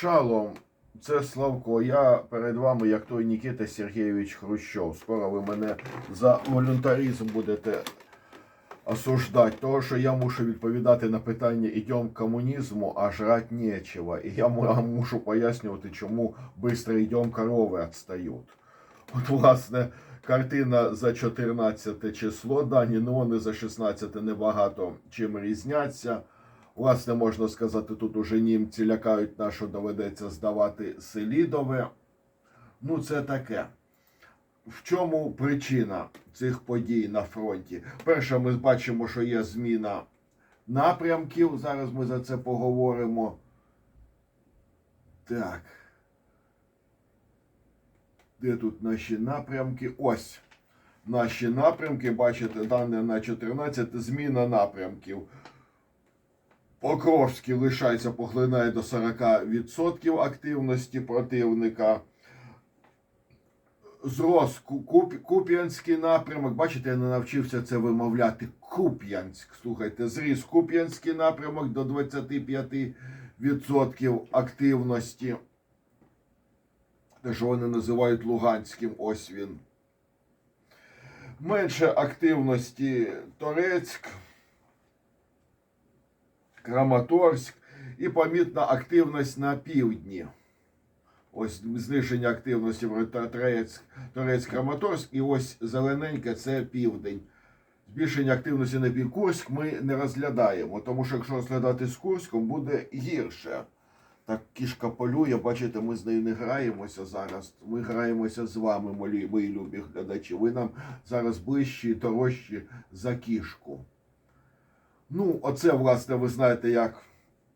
Шалом, це Славко. Я перед вами, як той Нікіта Сергійович Хрущов. Скоро ви мене за волюнтаризм будете осуждати, того, що я мушу відповідати на питання ідем комунізму, а жрать нечего. І я му- мушу пояснювати, чому быстро ідем корови відстають. От, власне, картина за 14 число, дані неони за 16 небагато чим різняться. Власне, можна сказати, тут уже німці лякають нас, що доведеться здавати Селідове. Ну, це таке. В чому причина цих подій на фронті? Перше, ми бачимо, що є зміна напрямків. Зараз ми за це поговоримо. Так. Де тут наші напрямки? Ось. Наші напрямки, бачите, дане на 14 зміна напрямків. Покровський лишається, поглинає до 40% активності противника. Зрос Куп- Куп'янський напрямок. Бачите, я не навчився це вимовляти. Куп'янськ. Слухайте, зріс Куп'янський напрямок до 25% активності. Те, що вони називають Луганським, ось він. Менше активності Торецьк. Краматорськ і помітна активність на півдні. Ось зниження активності в Торецьк, Торецьк Краматорськ, і ось зелененьке це південь. Збільшення активності на пів Курськ ми не розглядаємо, тому що якщо розглядати з Курськом, буде гірше. Так кішка полює, бачите, ми з нею не граємося зараз. Ми граємося з вами, мої любі глядачі. Ви нам зараз ближчі і дорожчі за кішку. Ну, оце, власне, ви знаєте, як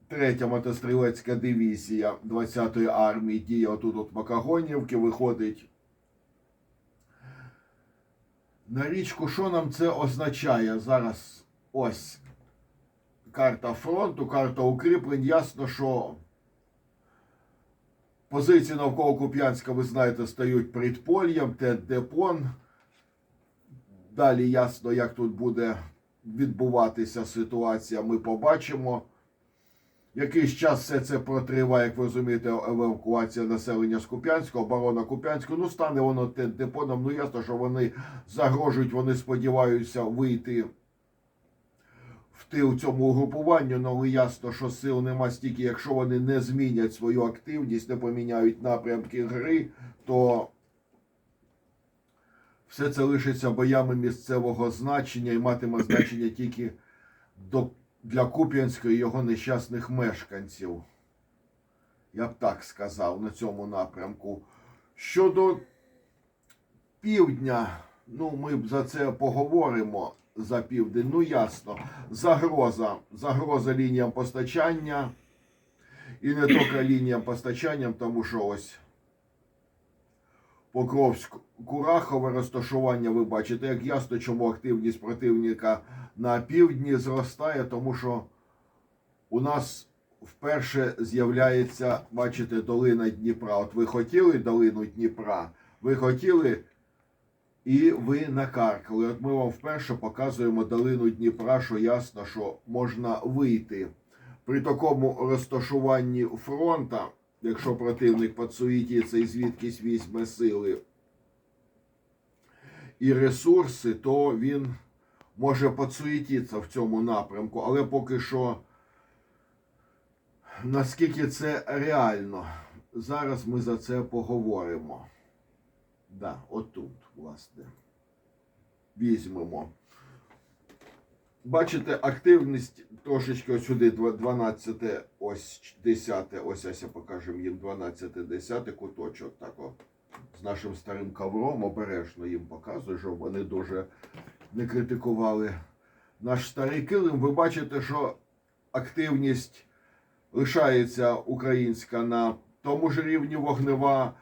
третя мотострілецька дивізія 20-ї армії діє отут от Макагонівки, виходить на річку. Що нам це означає? Зараз ось карта фронту, карта укріплень. Ясно, що позиції навколо Куп'янська, ви знаєте, стають предполем, те депон. Далі ясно, як тут буде відбуватися ситуація, ми побачимо. Якийсь час все це протриває, як ви розумієте, евакуація населення з Куп'янського, оборона Куп'янського. Ну, стане воно депоном. Ну, ясно, що вони загрожують, вони сподіваються вийти в тил цьому угрупуванню, ну, ясно, що сил нема стільки, якщо вони не змінять свою активність, не поміняють напрямки гри, то все це лишиться боями місцевого значення і матиме значення тільки до, для Куп'янської його нещасних мешканців. Я б так сказав на цьому напрямку. Щодо півдня, ну ми б за це поговоримо за південь. Ну ясно, загроза, загроза лініям постачання. І не тільки лініям постачання, тому що ось Покровськ, Курахове розташування, ви бачите, як ясно, чому активність противника на півдні зростає, тому що у нас вперше з'являється, бачите, долина Дніпра. От ви хотіли долину Дніпра, ви хотіли і ви накаркали. От ми вам вперше показуємо долину Дніпра, що ясно, що можна вийти. При такому розташуванні фронта, якщо противник підсуетиться і звідкись візьме сили і ресурси, то він може підсуетитися в цьому напрямку. Але поки що, наскільки це реально, зараз ми за це поговоримо. Да, отут, власне. Візьмемо. Бачите, активність трошечки сюди 12, ось 10, ось ось я покажу їм 12, 10 куточок так о, з нашим старим ковром обережно їм показую, щоб вони дуже не критикували наш старий килим. Ви бачите, що активність лишається українська на тому ж рівні вогнева,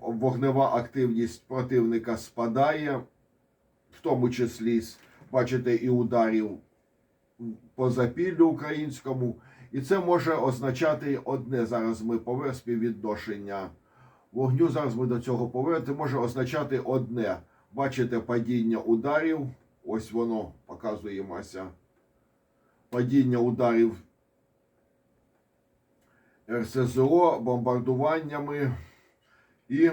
вогнева активність противника спадає, в тому числі з бачите, і ударів по запіллю українському. І це може означати одне. Зараз ми повернемо співвідношення вогню. Зараз ми до цього повернемо. Може означати одне. Бачите, падіння ударів. Ось воно показуємося. Падіння ударів РСЗО, бомбардуваннями і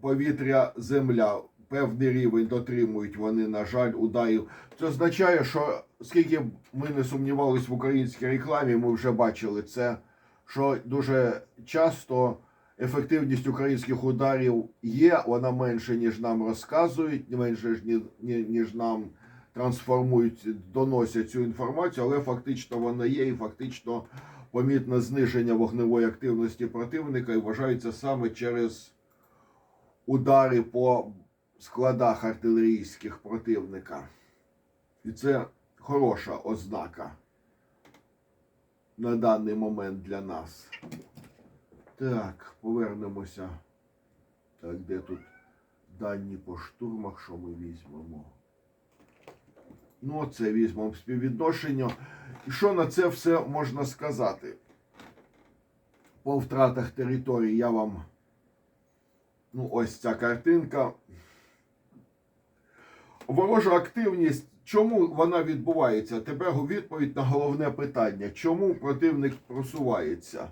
повітря земля. Певний рівень дотримують вони, на жаль, ударів. Це означає, що скільки б ми не сумнівалися в українській рекламі, ми вже бачили це, що дуже часто ефективність українських ударів є, вона менше, ніж нам розказують, менше ніж нам трансформують, доносять цю інформацію, але фактично вона є і фактично помітне зниження вогневої активності противника і вважається саме через удари по складах артилерійських противника. І це хороша ознака на даний момент для нас. Так, повернемося. Так, де тут дані по штурмах, що ми візьмемо? Ну, це візьмемо співвідношення. І що на це все можна сказати? По втратах території я вам. Ну, ось ця картинка. Ворожа активність. Чому вона відбувається? Тепер відповідь на головне питання. Чому противник просувається?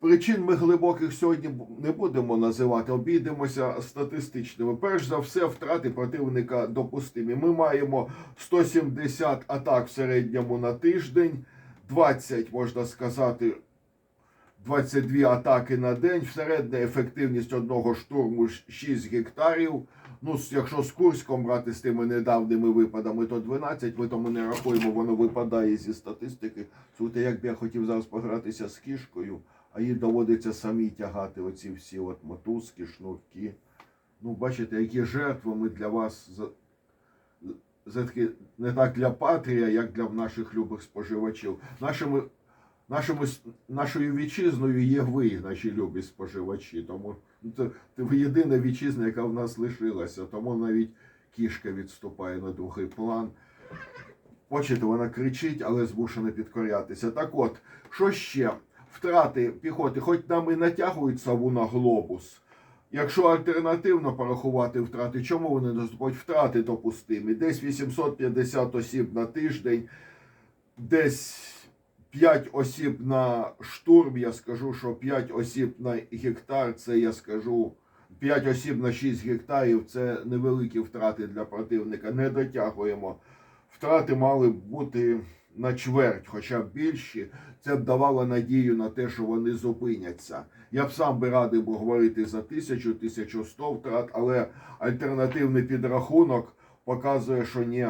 Причин ми глибоких сьогодні не будемо називати, обійдемося статистичними. Перш за все, втрати противника допустимі. Ми маємо 170 атак в середньому на тиждень, 20, можна сказати, 22 атаки на день. Середня ефективність одного штурму 6 гектарів. Ну, якщо з Курськом брати з тими недавніми випадами, то 12, ми тому не рахуємо, воно випадає зі статистики. Слухайте, як би я хотів зараз погратися з кішкою, а їй доводиться самі тягати оці всі от мотузки, шнурки. Ну, бачите, які жертви ми для вас за, за таки, не так для патрія, як для наших любих споживачів. Нашими, нашими, с- нашою вітчизною є ви, наші любі споживачі. Тому ну, це, єдина вітчизна, яка в нас лишилася. Тому навіть кішка відступає на другий план. Бачите, вона кричить, але змушена підкорятися. Так от, що ще? Втрати піхоти, хоч нам і натягують саву на глобус. Якщо альтернативно порахувати втрати, чому вони наступають? Втрати допустимі. Десь 850 осіб на тиждень, десь 5 осіб на штурм. Я скажу, що 5 осіб на гектар це я скажу. 5 осіб на 6 гектарів це невеликі втрати для противника. Не дотягуємо. Втрати мали б бути на чверть, хоча б більші. Це б давало надію на те, що вони зупиняться. Я б сам би радий був говорити за тисячу, 1100 втрат, але альтернативний підрахунок показує, що ні.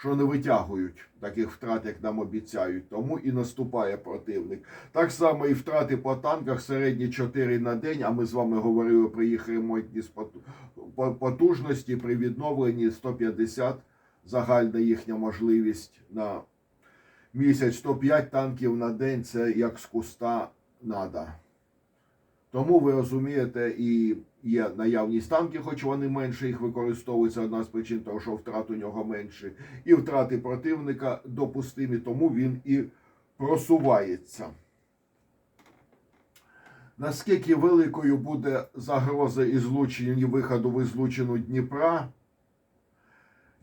Що не витягують таких втрат, як нам обіцяють, тому і наступає противник. Так само і втрати по танках середні 4 на день. А ми з вами говорили про їх ремонтні потужності при відновленні 150 загальна їхня можливість на місяць 105 танків на день це як з куста надо. Тому ви розумієте, і є наявність танків, хоч вони менше їх використовуються. Одна з причин того, що втрат у нього менше, і втрати противника допустимі, тому він і просувається. Наскільки великою буде загроза і виходу в ізлучину Дніпра?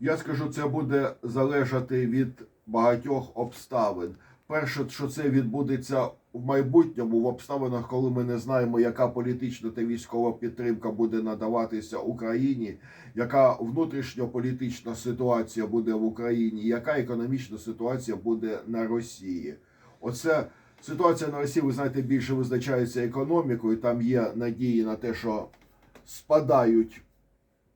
Я скажу, це буде залежати від багатьох обставин. Перше, що це відбудеться в майбутньому, в обставинах, коли ми не знаємо, яка політична та військова підтримка буде надаватися Україні, яка внутрішньополітична ситуація буде в Україні, яка економічна ситуація буде на Росії. Оце ситуація на Росії, ви знаєте, більше визначається економікою. Там є надії на те, що спадають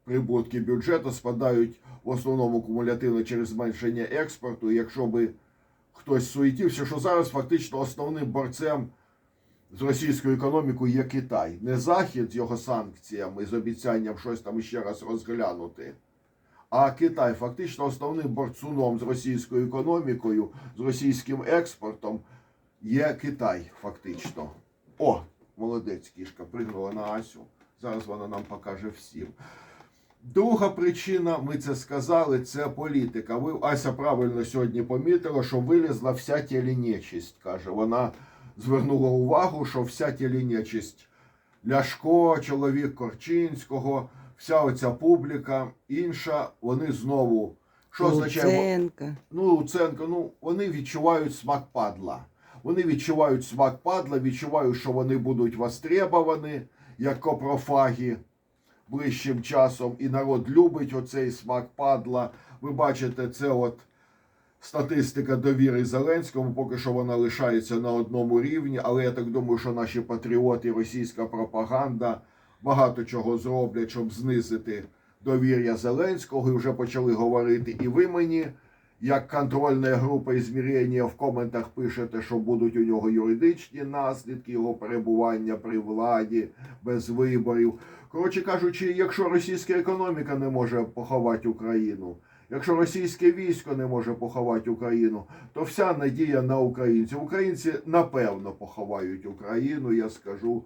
прибутки бюджету, спадають в основному кумулятивно через зменшення експорту. Якщо би хтось суетівся, що зараз фактично основним борцем з російською економікою є Китай. Не Захід з його санкціями, з обіцянням щось там ще раз розглянути. А Китай фактично основним борцуном з російською економікою, з російським експортом є Китай, фактично. О, молодець кішка, пригнула на Асю. Зараз вона нам покаже всім. Друга причина, ми це сказали, це політика. Ви Ася правильно сьогодні помітила, що вилізла вся тілінечість, каже. Вона звернула увагу, що вся тілінечість Ляшко, чоловік Корчинського, вся оця публіка інша, вони знову Що означає? Ну, Луценко, ну вони відчувають смак падла. Вони відчувають смак падла, відчувають, що вони будуть востребовані як копрофаги ближчим часом. І народ любить оцей смак падла. Ви бачите, це от статистика довіри Зеленському. Поки що вона лишається на одному рівні, але я так думаю, що наші патріоти, російська пропаганда багато чого зроблять, щоб знизити довір'я Зеленського. І вже почали говорити і ви мені як контрольна група ізмірення в коментах пишете, що будуть у нього юридичні наслідки його перебування при владі без виборів. Коротше кажучи, якщо російська економіка не може поховати Україну, якщо російське військо не може поховати Україну, то вся надія на українців. Українці напевно поховають Україну, я скажу.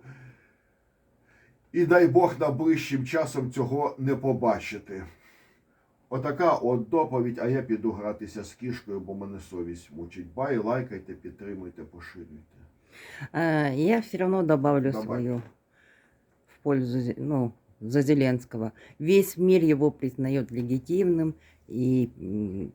І дай Бог найближчим часом цього не побачити. Отака от доповідь, а я піду гратися з кішкою, бо мене совість мучить. Бай, лайкайте, підтримуйте, поширюйте. А, я все равно добавлю Добавь. свою в пользу, Зе- ну, за Зеленского. Весь мир его признает легитимным и, м,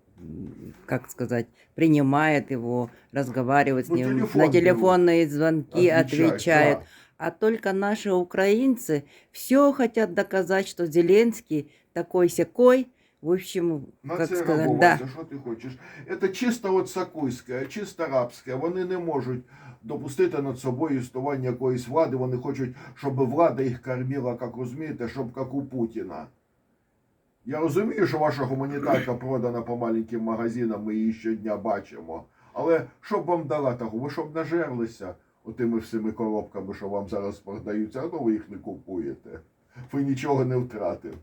как сказать, принимает его, разговаривает с Ну, ним, телефон на берут, телефонные звонки Отвечать, отвечает. да. А только наши украинцы все хотят доказать, что Зеленский такой сякой. В общем, На как це сказать, да. що ти хочеш. Це чисто от сакуйське, чисто рабське. Вони не можуть допустити над собою існування якоїсь влади. Вони хочуть, щоб влада їх кормила, як розумієте, щоб як у Путіна. Я розумію, що ваша гуманітарка продана по маленьким магазинам, ми її щодня бачимо. Але що б вам дала того? Ви щоб нажерлися отими всіми коробками, що вам зараз продаються, а то ви їх не купуєте. Ви нічого не втратили.